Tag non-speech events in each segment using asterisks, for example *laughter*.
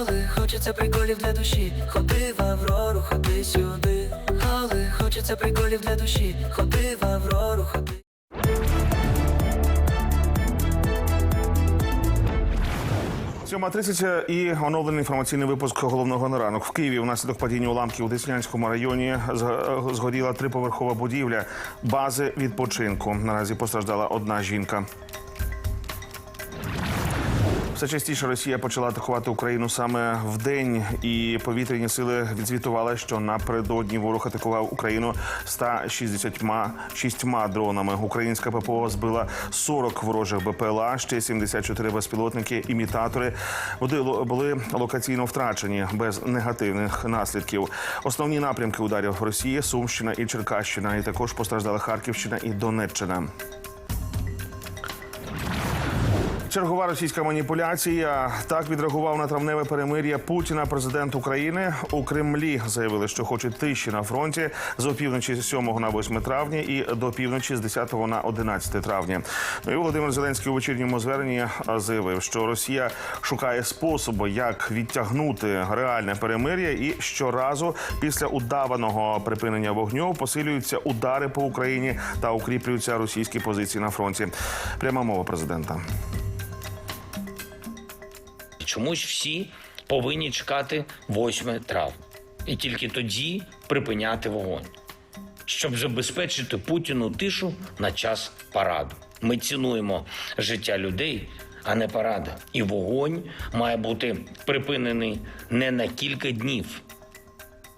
але хочеться приколів для душі. Ходи в Аврору, ходи сюди. Але хочеться приколів для душі. Ходи в Аврору, ходи. Сьома 30 і оновлений інформаційний випуск головного на ранок. В Києві внаслідок падіння уламків у Деснянському районі зг- згоріла триповерхова будівля бази відпочинку. Наразі постраждала одна жінка. Все частіше Росія почала атакувати Україну саме в день, і повітряні сили відзвітували, що напередодні ворог атакував Україну 166 дронами. Українська ППО збила 40 ворожих БПЛА, ще 74 безпілотники, імітатори. Були локаційно втрачені без негативних наслідків. Основні напрямки ударів Росії Сумщина і Черкащина, і також постраждали Харківщина і Донеччина. Чергова російська маніпуляція так відреагував на травневе перемир'я Путіна. Президент України у Кремлі заявили, що хочуть тиші на фронті з опівночі з 7 на 8 травня і до півночі з 10 на 11 травня. Ну і Володимир Зеленський у вечірньому зверненні заявив, що Росія шукає способи, як відтягнути реальне перемир'я, і щоразу після удаваного припинення вогню посилюються удари по Україні та укріплюються російські позиції на фронті. Пряма мова президента. Чомусь всі повинні чекати 8 травня і тільки тоді припиняти вогонь, щоб забезпечити Путіну тишу на час параду. Ми цінуємо життя людей, а не паради. І вогонь має бути припинений не на кілька днів,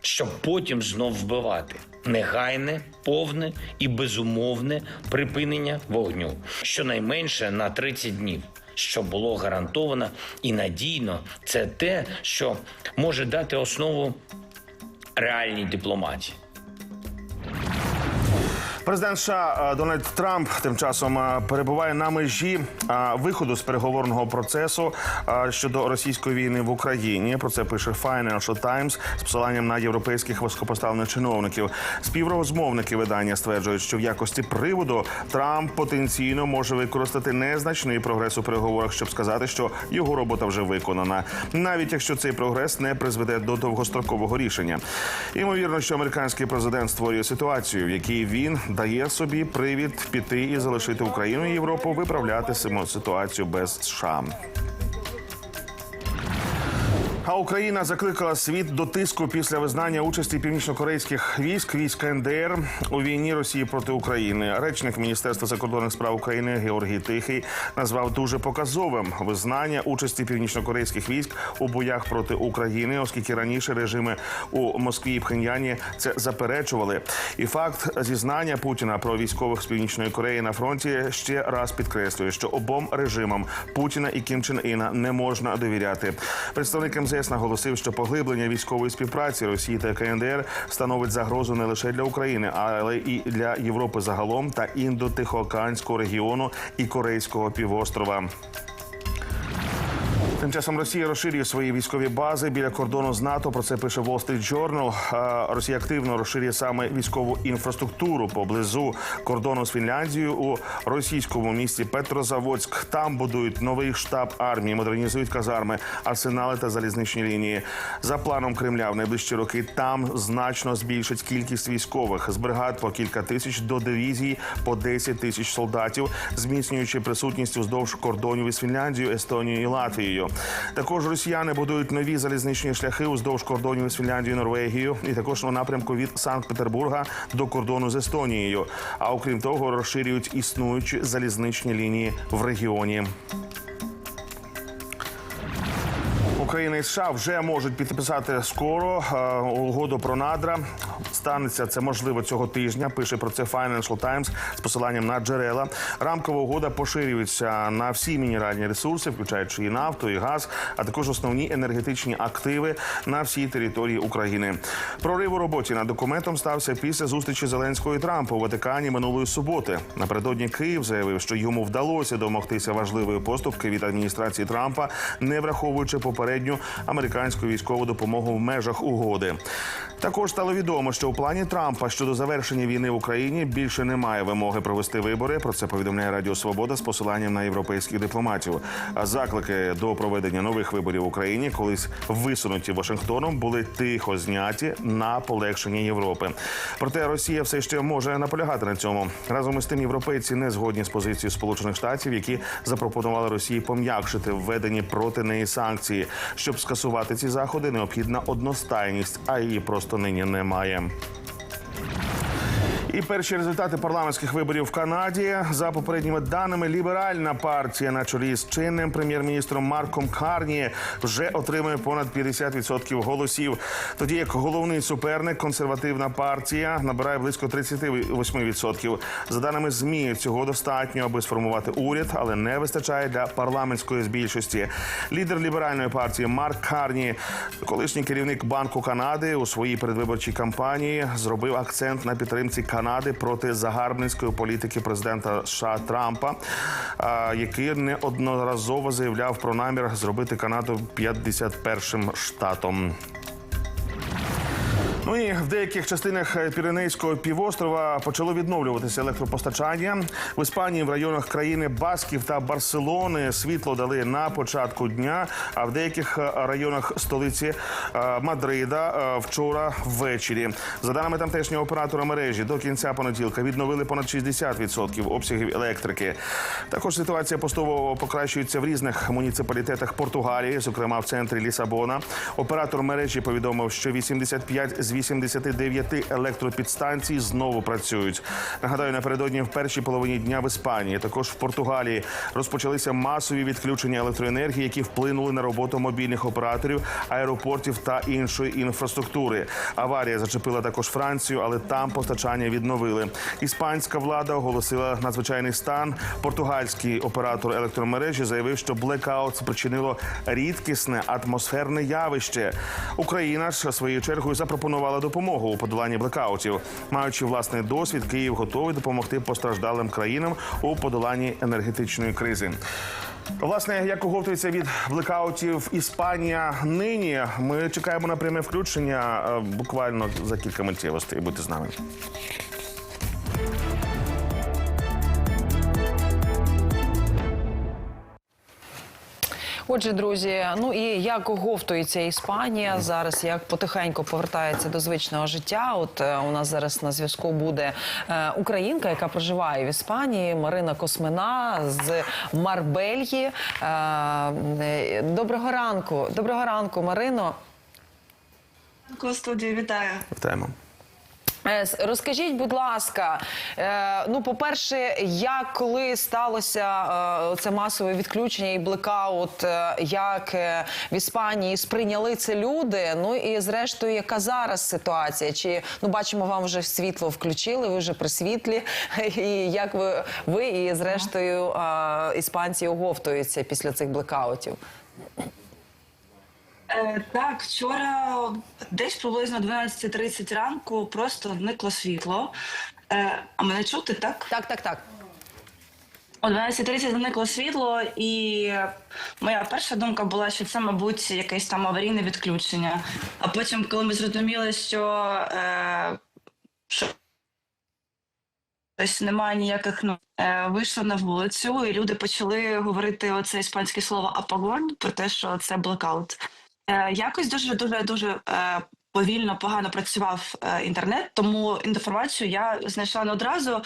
щоб потім знов вбивати. Негайне, повне і безумовне припинення вогню, щонайменше на 30 днів, що було гарантовано і надійно. Це те, що може дати основу реальній дипломатії. Президент США е, Дональд Трамп тим часом е, перебуває на межі е, виходу з переговорного процесу щодо російської війни в Україні. Про це пише Financial Times з посиланням на європейських високопоставлених чиновників. Співрозмовники видання стверджують, що в якості приводу Трамп потенційно може використати незначний прогрес у переговорах, щоб сказати, що його робота вже виконана, навіть якщо цей прогрес не призведе до довгострокового рішення. Ймовірно, що американський президент створює ситуацію, в якій він дає собі привід піти і залишити Україну і Європу виправляти ситуацію без США. А Україна закликала світ до тиску після визнання участі північнокорейських військ військ НДР у війні Росії проти України. Речник Міністерства закордонних справ України Георгій Тихий назвав дуже показовим визнання участі північнокорейських військ у боях проти України, оскільки раніше режими у Москві і Пхеньяні це заперечували. І факт зізнання Путіна про військових з північної Кореї на фронті ще раз підкреслює, що обом режимам Путіна і Кім Чен Іна не можна довіряти. Представник МЗС наголосив, що поглиблення військової співпраці Росії та КНДР становить загрозу не лише для України, але і для Європи загалом та індо-тихоокеанського регіону і Корейського півострова. Тим часом Росія розширює свої військові бази біля кордону з НАТО. Про це пише Wall Street Journal. Росія активно розширює саме військову інфраструктуру поблизу кордону з Фінляндією у російському місті Петрозаводськ. Там будують новий штаб армії, модернізують казарми, арсенали та залізничні лінії. За планом Кремля в найближчі роки там значно збільшить кількість військових з бригад по кілька тисяч до дивізій по 10 тисяч солдатів, зміцнюючи присутність уздовж кордонів із Фінляндією, Естонією і Латвією. Також росіяни будують нові залізничні шляхи уздовж кордонів з Фінляндією, Норвегією, і також у напрямку від Санкт-Петербурга до кордону з Естонією. А окрім того, розширюють існуючі залізничні лінії в регіоні. Україна і США вже можуть підписати скоро е, угоду про надра. Станеться це можливо цього тижня. Пише про це Financial Times з посиланням на джерела. Рамкова угода поширюється на всі мінеральні ресурси, включаючи і нафту, і газ, а також основні енергетичні активи на всій території України. Прорив у роботі над документом стався після зустрічі Зеленського і Трампа у Ватикані минулої суботи. Напередодні Київ заявив, що йому вдалося домогтися важливої поступки від адміністрації Трампа, не враховуючи попередні безпосередню американську військову допомогу в межах угоди. Також стало відомо, що у плані Трампа щодо завершення війни в Україні більше немає вимоги провести вибори. Про це повідомляє Радіо Свобода з посиланням на європейських дипломатів. А заклики до проведення нових виборів в Україні, колись висунуті Вашингтоном, були тихо зняті на полегшення Європи. Проте Росія все ще може наполягати на цьому. Разом із тим, європейці не згодні з позицією Сполучених Штатів, які запропонували Росії пом'якшити введені проти неї санкції. Щоб скасувати ці заходи, необхідна одностайність, а її просто нині немає. І перші результати парламентських виборів в Канаді за попередніми даними, ліберальна партія на чолі з чинним прем'єр-міністром Марком Карні вже отримує понад 50% голосів. Тоді як головний суперник, консервативна партія, набирає близько 38%. За даними змі, цього достатньо, аби сформувати уряд, але не вистачає для парламентської більшості. Лідер ліберальної партії Марк Карні, колишній керівник Банку Канади, у своїй передвиборчій кампанії зробив акцент на підтримці Канади проти загарбницької політики президента США Трампа, який неодноразово заявляв про намір зробити Канаду 51-м штатом. Ну і в деяких частинах Піренейського півострова почало відновлюватися електропостачання. В Іспанії в районах країни Басків та Барселони світло дали на початку дня. А в деяких е, районах столиці е, Мадрида е, вчора ввечері. За даними тамтешнього оператора мережі, до кінця понеділка відновили понад 60% обсягів електрики. Також ситуація поступово покращується в різних муніципалітетах Португалії, зокрема в центрі Лісабона. Оператор мережі повідомив, що 85 з 89 електропідстанцій знову працюють. Нагадаю, напередодні в першій половині дня в Іспанії, також в Португалії розпочалися масові відключення електроенергії, які вплинули на роботу мобільних операторів, аеропортів та іншої інфраструктури. Аварія зачепила також Францію, але там постачання відновили. Іспанська влада оголосила надзвичайний стан. Португальський оператор електромережі заявив, що блекаут спричинило рідкісне атмосферне явище. Україна ж своєю чергою запропонувала допомогу у подоланні блекаутів. Маючи власний досвід, Київ готовий допомогти постраждалим країнам у подоланні енергетичної кризи. Власне, як оговтується від блекаутів Іспанія нині, ми чекаємо на пряме включення е, буквально за кілька миттєвостей. Будьте з нами. Отже, друзі, ну і як оговтується Іспанія зараз, як потихеньку повертається до звичного життя. От е, у нас зараз на зв'язку буде е, українка, яка проживає в Іспанії, Марина Космина з Марбельї. Е, доброго ранку, доброго ранку, Марино. Ко вітаю. Вітаємо. Е, Розкажіть, будь ласка, е, ну, по-перше, як коли сталося е, це масове відключення і блекаут, як в Іспанії сприйняли це люди? Ну і зрештою, яка зараз ситуація? Чи ну бачимо, вам вже світло включили, ви вже при світлі? *laughs* І як ви, ви і зрештою іспанці оговтуються після цих блекаутів? Е, так, вчора десь приблизно 12.30 ранку просто зникло світло. Е, а мене чути, так? Так, так, так. О 12.30 зникло світло, і моя перша думка була, що це, мабуть, якесь там аварійне відключення. А потім, коли ми зрозуміли, що, е, що Тобто немає ніяких ну, е, вийшли на вулицю, і люди почали говорити оце іспанське слово апагон про те, що це блекаут. Е, якось дуже дуже дуже е, повільно, погано працював е, інтернет, тому інформацію я знайшла не одразу.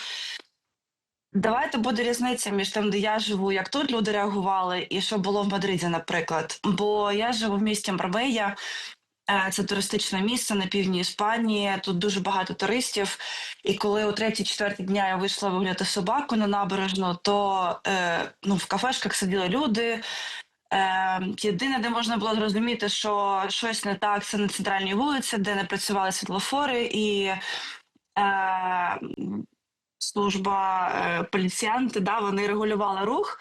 Давайте буде різниця між тим, де я живу, як тут люди реагували, і що було в Мадриді, наприклад. Бо я живу в місті Марбея, Це туристичне місце на півдні Іспанії. Тут дуже багато туристів. І коли о третій, четвертій дня я вийшла вигуляти собаку на набережну, то ну, в кафешках сиділи люди. Е, єдине, де можна було зрозуміти, що щось не так, це на центральній вулиці, де не працювали світлофори, і е, служба е, поліціянти, да, вони регулювали рух.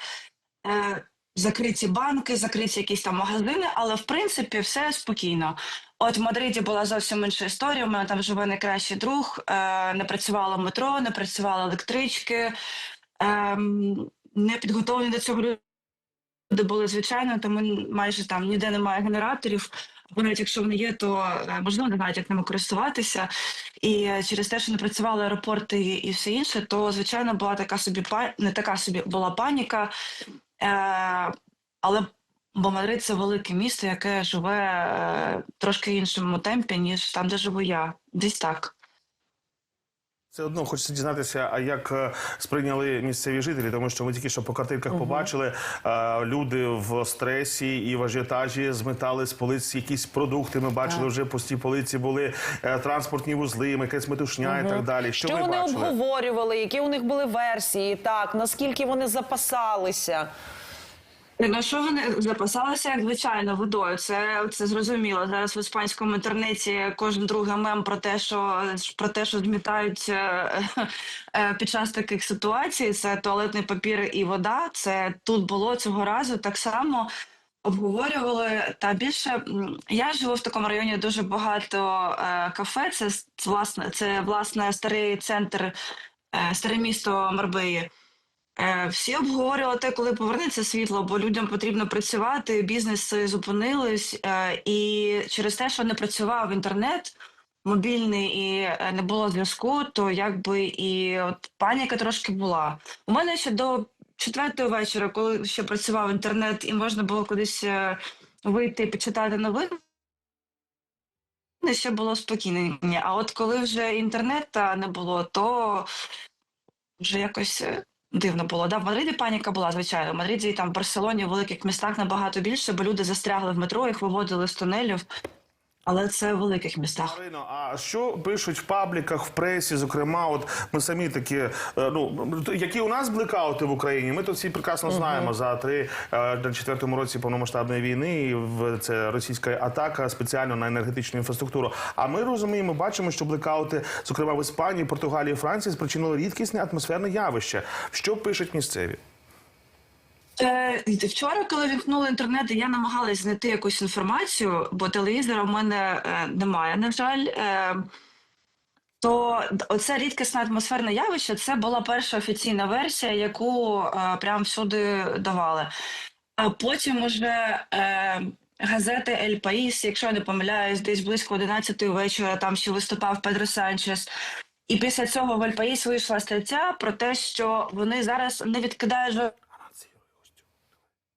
Е, закриті банки, закриті якісь там магазини, але в принципі все спокійно. От в Мадриді була зовсім інша історія. У мене там живе найкращий друг. Е, не працювало метро, не працювали електрички, е, не підготовлені до цього люди були звичайно, тому майже там ніде немає генераторів. Або навіть якщо вони є, то е, можливо не знають, як ними користуватися. І е, через те, що не працювали аеропорти і, все інше, то звичайно була така собі не така собі була паніка. Е, але бо Мадрид це велике місто, яке живе трошки іншому темпі, ніж там, де живу я. Десь так. Все одно хочеться дізнатися, а як е, сприйняли місцеві жителі, тому що ми тільки що по картинках побачили е, люди в стресі і в ажіотажі зметали з полиць якісь продукти. Ми бачили вже пусті полиці були е, транспортні вузли, якась метушня і так далі. Що, Що ви вони бачили? обговорювали, які у них були версії, так, наскільки вони запасалися? На що вони запасалися, як звичайно, водою. Це, це зрозуміло. Зараз в іспанському інтернеті кожен другий мем про те, що про те, що змітають е, е, під час таких ситуацій. Це туалетний папір і вода. Це тут було цього разу так само. Обговорювали та більше я живу в такому районі дуже багато е, кафе. Це с- власне, це власне старий центр, е, старе місто Марбеї. Е, Всі обговорювали те, коли повернеться світло, бо людям потрібно працювати, бізнеси зупинились, е, і через те, що не працював інтернет мобільний і е, не було зв'язку, то якби і от паніка трошки була. У мене ще до четвертої вечора, коли ще працював інтернет, і можна було кудись вийти почитати новини. Ще було спокійно. А от коли вже інтернету не було, то вже якось дивно було. Да, в Мадриді паніка була, звичайно. В Мадриді і там в Барселоні, в великих містах набагато більше, бо люди застрягли в метро, їх виводили з тунелів. Але це в великих містах. Марино, а що пишуть в пабліках, в пресі? Зокрема, от ми самі такі, е, ну які у нас блекаути в Україні? Ми тут всі прекрасно знаємо за три е, на четвертому році повномасштабної війни. І в це російська атака спеціально на енергетичну інфраструктуру. А ми розуміємо, бачимо, що блекаути, зокрема в Іспанії, Португалії, Франції, спричинили рідкісне атмосферне явище. Що пишуть місцеві? Е, вчора, коли вімкнули інтернет, я намагалась знайти якусь інформацію, бо телевізора в мене е, немає, на жаль. Е, то оце рідкісне атмосферне явище це була перша офіційна версія, яку е, прям всюди давали. А потім уже е, газети Ель Паїс, якщо я не помиляюсь, десь близько 11 вечора там ще виступав Педро Санчес. І після цього в Ель Паїс вийшла стаття про те, що вони зараз не відкидають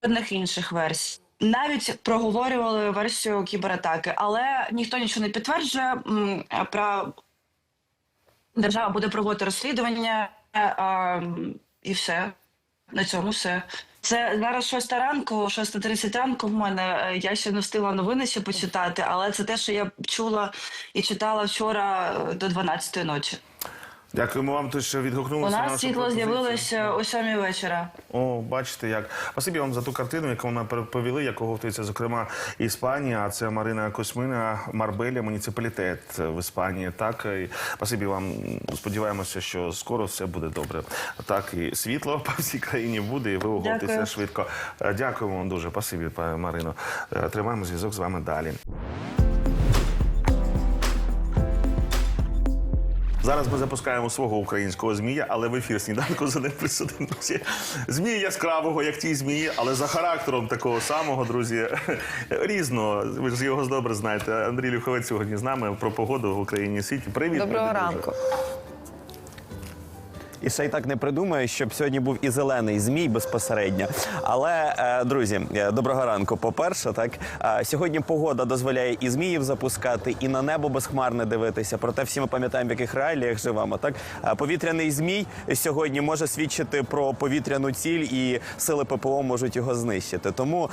жодних інших версій. Навіть проговорювали версію кібератаки, але ніхто нічого не підтверджує. Про держава буде проводити розслідування а, і все. На цьому все. Це зараз шоста ранку, 6.30 ранку в мене. Я ще не встигла новини ще почитати, але це те, що я чула і читала вчора е, до 12 ночі. Дякуємо вам, те, що У відгукнулися. на нас нашу світло з'явилося о 7 вечора. О, бачите як. Спасибі вам за ту картину, яку вона повели, яку готується, зокрема, Іспанія. А це Марина Космина, Марбеля, муніципалітет в Іспанії. Так, і спасибі вам. Сподіваємося, що скоро все буде добре. Так, і світло по всій країні буде, і ви оговтеся швидко. Дякуємо вам дуже. Спасибі, Марино. Тримаємо зв'язок з вами далі. Зараз ми запускаємо свого українського змія, але в ефір сніданку за ним присудимо. Змій яскравого, як ті змії, але за характером такого самого, друзі, різного. Ви ж його добре знаєте. Андрій Люховець сьогодні з нами про погоду в Україні світі. Привіт, Доброго ранку. І ще й так не придумаю, щоб сьогодні був і зелений змій безпосередньо. Але е, друзі, е, доброго ранку. По-перше, так е, сьогодні погода дозволяє і зміїв запускати, і на небо безхмарне дивитися. Проте всі ми пам'ятаємо, в яких реаліях живемо. Так повітряний змій сьогодні може свідчити про повітряну ціль, і сили ППО можуть його знищити. Тому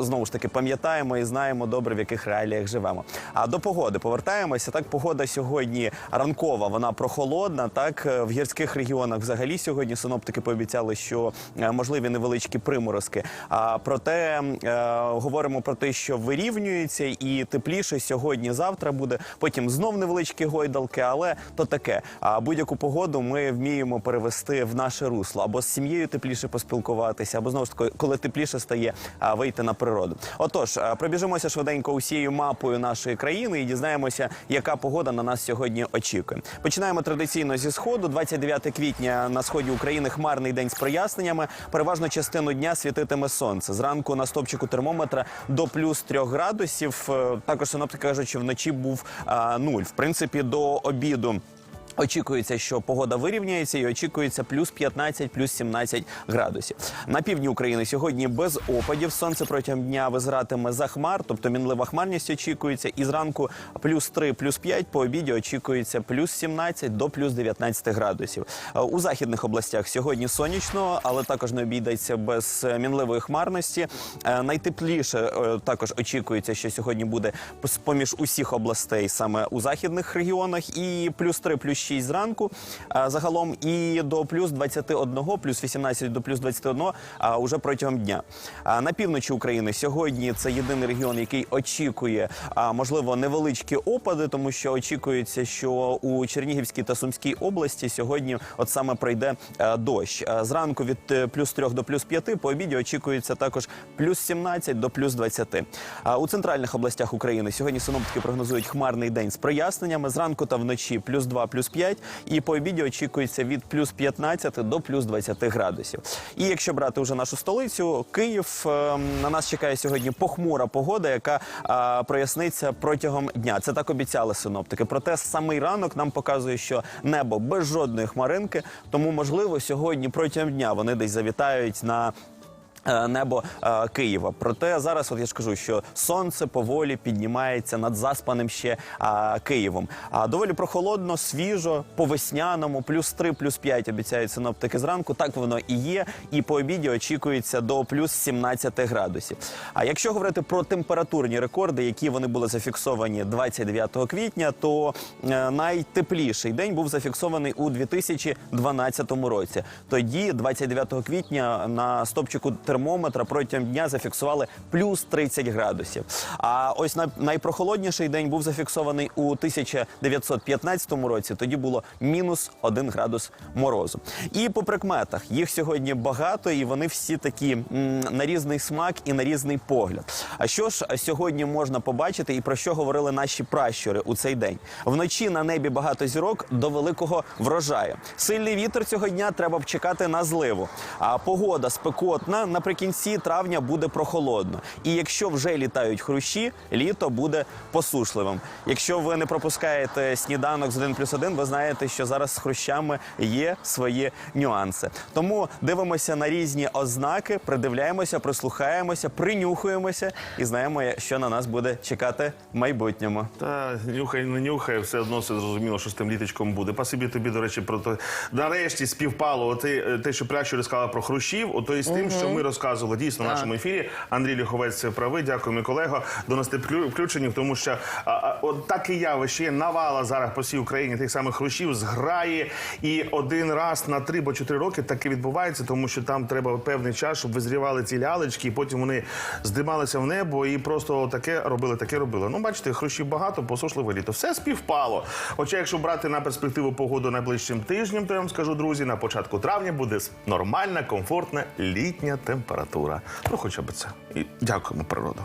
знову ж таки пам'ятаємо і знаємо добре, в яких реаліях живемо. А до погоди повертаємося. Так, погода сьогодні ранкова, вона прохолодна. Так в гірських регіонах взагалі сьогодні синоптики пообіцяли, що е, можливі невеличкі приморозки. А проте е, говоримо про те, що вирівнюється і тепліше сьогодні, завтра буде. Потім знов невеличкі гойдалки, але то таке. А будь-яку погоду ми вміємо перевести в наше русло або з сім'єю тепліше поспілкуватися, або знову ж таки, коли тепліше стає, вийти на природу. Отож, е, пробіжимося швиденько усією мапою нашої країни і дізнаємося, яка погода на нас сьогодні очікує. Починаємо традиційно зі сходу. 29 квітня квітня на сході України хмарний день з проясненнями. Переважно частину дня світитиме сонце. Зранку на стопчику термометра до плюс 3 градусів. Е, Також синоптики кажуть, що вночі був а, нуль. В принципі, до обіду. Очікується, що погода вирівняється і очікується плюс 15, плюс 17 градусів. На півдні України сьогодні без опадів. Сонце протягом дня визиратиме за хмар, тобто мінлива хмарність очікується. І зранку плюс 3, плюс 5, по обіді очікується плюс 17 до плюс 19 градусів. У західних областях сьогодні сонячно, але також не обійдеться без е, мінливої хмарності. Е, Найтепліше е, також очікується, що сьогодні буде з поміж усіх областей саме у західних регіонах, і плюс 3, плюс 6 зранку а, загалом, і до плюс 21, плюс 18 до плюс 21 а, уже протягом дня. А, на півночі України сьогодні це єдиний регіон, який очікує, можливо, невеличкі опади, тому що очікується, що у Чернігівській та Сумській області сьогодні от саме пройде е, дощ. Е, Зранку від е, плюс 3 до плюс 5, по обіді очікується також плюс 17 до плюс 20. А у центральних областях України сьогодні синоптики прогнозують хмарний день з проясненнями. Зранку та вночі плюс 2, плюс 5, і по обіді очікується від плюс 15 до плюс 20 градусів. І якщо брати вже нашу столицю, Київ, е, на нас чекає сьогодні похмура погода, яка проясниться протягом дня. Це так обіцяли синоптики. Проте самий ранок нам показує, що небо без жодної хмаринки, тому можливо сьогодні протягом дня вони десь завітають на. Е, Небо е, Києва. Проте зараз, от я ж кажу, що сонце поволі піднімається над заспаним ще е, Києвом. А доволі прохолодно, свіжо, по весняному, плюс 3, плюс 5 обіцяють синоптики зранку. Так воно і є. І по обіді очікується до плюс 17 градусів. А якщо говорити про температурні рекорди, які вони були зафіксовані 29 квітня, то е, найтепліший день був зафіксований у 2012 році. Тоді, 29 квітня, на стопчику термометра протягом дня зафіксували плюс 30 градусів. А ось най- найпрохолодніший день був зафіксований у 1915 році. Тоді було мінус 1 градус морозу. І по прикметах їх сьогодні багато, і вони всі такі на різний смак і на різний погляд. А що ж сьогодні можна побачити, і про що говорили наші пращури у цей день? Вночі на небі багато зірок до великого врожаю. Сильний вітер цього дня треба б чекати на зливу. А погода спекотна наприкінці травня буде прохолодно. І якщо вже літають хрущі, літо буде посушливим. Якщо ви не пропускаєте сніданок з 1 плюс 1, ви знаєте, що зараз з хрущами є свої нюанси. Тому дивимося на різні ознаки, придивляємося, прислухаємося, принюхуємося і знаємо, що на нас буде чекати в майбутньому. Та нюхай, не нюхай, все одно все зрозуміло, що з тим літочком буде. Пасибі тобі, до речі, про те. Нарешті співпало оте, е, те, що пращури сказала про хрущів, ото і з тим, що ми розказували дійсно в нашому ефірі. Андрій Ліховець правий. Дякую, мій колего. До нас включені, тому що а, а, от таке явище є навала зараз по всій Україні тих самих хрущів зграє. І один раз на три або чотири роки таке відбувається, тому що там треба певний час, щоб визрівали ці лялечки, і потім вони здималися в небо і просто таке робили, таке робили. Ну, бачите, хрущів багато, посушливе літо. Все співпало. Хоча, якщо брати на перспективу погоду найближчим тижнем, то я вам скажу, друзі, на початку травня буде нормальна, комфортна літня температура. Ну, хоча б це. І дякуємо природу.